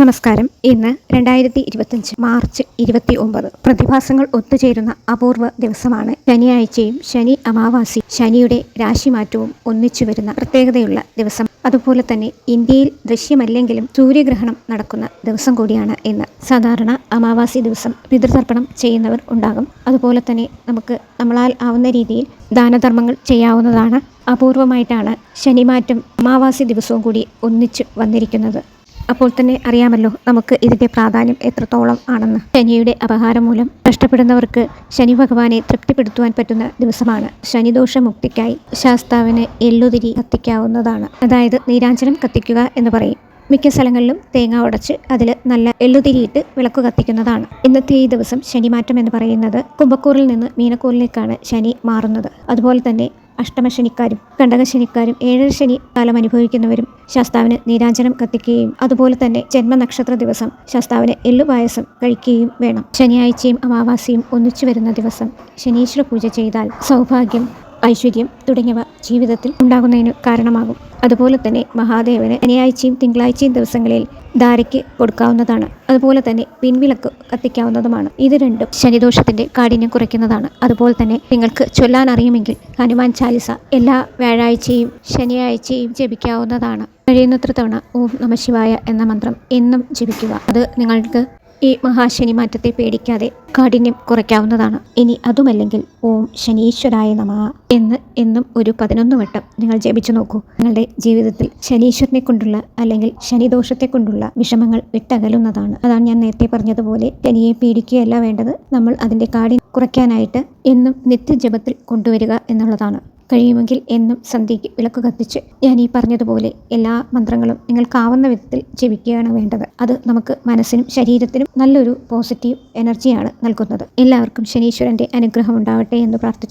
നമസ്കാരം. ഇന്ന് രണ്ടായിരത്തി ഇരുപത്തഞ്ച് മാർച്ച് ഇരുപത്തി ഒമ്പത് പ്രതിഭാസങ്ങൾ ഒത്തുചേരുന്ന അപൂർവ ദിവസമാണ് ശനിയാഴ്ചയും ശനി അമാവാസി. ശനിയുടെ രാശിമാറ്റവും ഒന്നിച്ചു വരുന്ന പ്രത്യേകതയുള്ള ദിവസം. അതുപോലെ തന്നെ ഇന്ത്യയിൽ ദൃശ്യമല്ലെങ്കിലും സൂര്യഗ്രഹണം നടക്കുന്ന ദിവസം കൂടിയാണ് ഇന്ന്. സാധാരണ അമാവാസി ദിവസം പിതൃതർപ്പണം ചെയ്യുന്നവർ ഉണ്ടാകും. അതുപോലെ തന്നെ നമുക്ക് നമ്മളാൽ ആവുന്ന രീതിയിൽ ദാനധർമ്മങ്ങൾ ചെയ്യാവുന്നതാണ്. അപൂർവമായിട്ടാണ് ശനിമാറ്റം അമാവാസി ദിവസവും കൂടി ഒന്നിച്ചു വന്നിരിക്കുന്നത്. അപ്പോൾ തന്നെ അറിയാമല്ലോ നമുക്ക് ഇതിന്റെ പ്രാധാന്യം എത്രത്തോളം ആണെന്ന്. ശനിയുടെ അപഹാരം മൂലം കഷ്ടപ്പെടുന്നവർക്ക് ശനി ഭഗവാനെ തൃപ്തിപ്പെടുത്തുവാൻ പറ്റുന്ന ദിവസമാണ്. ശനിദോഷ മുക്തിക്കായി ശാസ്താവിന് എല്ലുതിരി കത്തിക്കാവുന്നതാണ്. അതായത് നീരാഞ്ജനം കത്തിക്കുക എന്ന് പറയും. മിക്ക സ്ഥലങ്ങളിലും തേങ്ങ ഉടച്ച് അതിൽ നല്ല എള്ളുതിരിയിട്ട് വിളക്ക് കത്തിക്കുന്നതാണ്. ഇന്നത്തെ ഈ ദിവസം ശനിമാറ്റം എന്ന് പറയുന്നത് കുംഭക്കൂറിൽ നിന്ന് മീനക്കൂറിലേക്കാണ് ശനി മാറുന്നത്. അതുപോലെ തന്നെ അഷ്ടമശനിക്കാരും കണ്ടകശനിക്കാരും ഏഴര ശനി കാലം അനുഭവിക്കുന്നവരും ശാസ്താവിന് നീരാഞ്ജനം കത്തിക്കുകയും അതുപോലെ തന്നെ ജന്മനക്ഷത്ര ദിവസം ശാസ്താവിന് എള്ളുപായസം കഴിക്കുകയും വേണം. ശനിയാഴ്ചയും അമാവാസിയും ഒന്നിച്ചു വരുന്ന ദിവസം ശനീശ്വര പൂജ ചെയ്താൽ സൗഭാഗ്യം ഐശ്വര്യം തുടങ്ങിയവ ജീവിതത്തിൽ ഉണ്ടാകുന്നതിന് കാരണമാകും. അതുപോലെ തന്നെ മഹാദേവന് ശനിയാഴ്ചയും തിങ്കളാഴ്ചയും ദിവസങ്ങളിൽ ധാരയ്ക്ക് കൊടുക്കാവുന്നതാണ്. അതുപോലെ തന്നെ പിൻവിളക്ക് കത്തിക്കാവുന്നതുമാണ്. ഇത് രണ്ടും ശനിദോഷത്തിന്റെ കാഠിന്യം കുറയ്ക്കുന്നതാണ്. അതുപോലെ തന്നെ നിങ്ങൾക്ക് ചൊല്ലാൻ അറിയുമെങ്കിൽ ഹനുമാൻ ചാലിസ എല്ലാ വ്യാഴാഴ്ചയും ശനിയാഴ്ചയും ജപിക്കാവുന്നതാണ്. കഴിയുന്നത്ര തവണ ഓം നമശിവായ എന്ന മന്ത്രം എന്നും ജപിക്കുക. അത് നിങ്ങൾക്ക് ഈ മഹാശനി മാറ്റത്തെ പേടിക്കാതെ കാഠിന്യം കുറയ്ക്കാവുന്നതാണ്. ഇനി അതുമല്ലെങ്കിൽ ഓം ശനീശ്വരായ നമ എന്ന് എന്നും ഒരു പതിനൊന്ന് വട്ടം നിങ്ങൾ ജപിച്ചു നോക്കൂ. നിങ്ങളുടെ ജീവിതത്തിൽ ശനീശ്വരനെ കൊണ്ടുള്ള അല്ലെങ്കിൽ ശനിദോഷത്തെ കൊണ്ടുള്ള വിഷമങ്ങൾ വിട്ടകലുന്നതാണ്. അതാണ് ഞാൻ നേരത്തെ പറഞ്ഞതുപോലെ ശനിയെ പേടിക്കുകയല്ല വേണ്ടത്. നമ്മൾ അതിന്റെ കാഠിന്യം കുറയ്ക്കാനായിട്ട് എന്നും നിത്യജപത്തിൽ കൊണ്ടുവരിക എന്നുള്ളതാണ്. കഴിയുമെങ്കിൽ എന്നും സന്ധ്യയ്ക്ക് വിളക്ക് കത്തിച്ച് ഞാൻ ഈ പറഞ്ഞതുപോലെ എല്ലാ മന്ത്രങ്ങളും നിങ്ങൾക്കാവുന്ന വിധത്തിൽ ജപിക്കുകയാണ് വേണ്ടത്. അത് നമുക്ക് മനസ്സിനും ശരീരത്തിനും നല്ലൊരു പോസിറ്റീവ് എനർജിയാണ് നൽകുന്നത്. എല്ലാവർക്കും ശനീശ്വരന്റെ അനുഗ്രഹം ഉണ്ടാവട്ടെ എന്ന് പ്രാർത്ഥിച്ചു.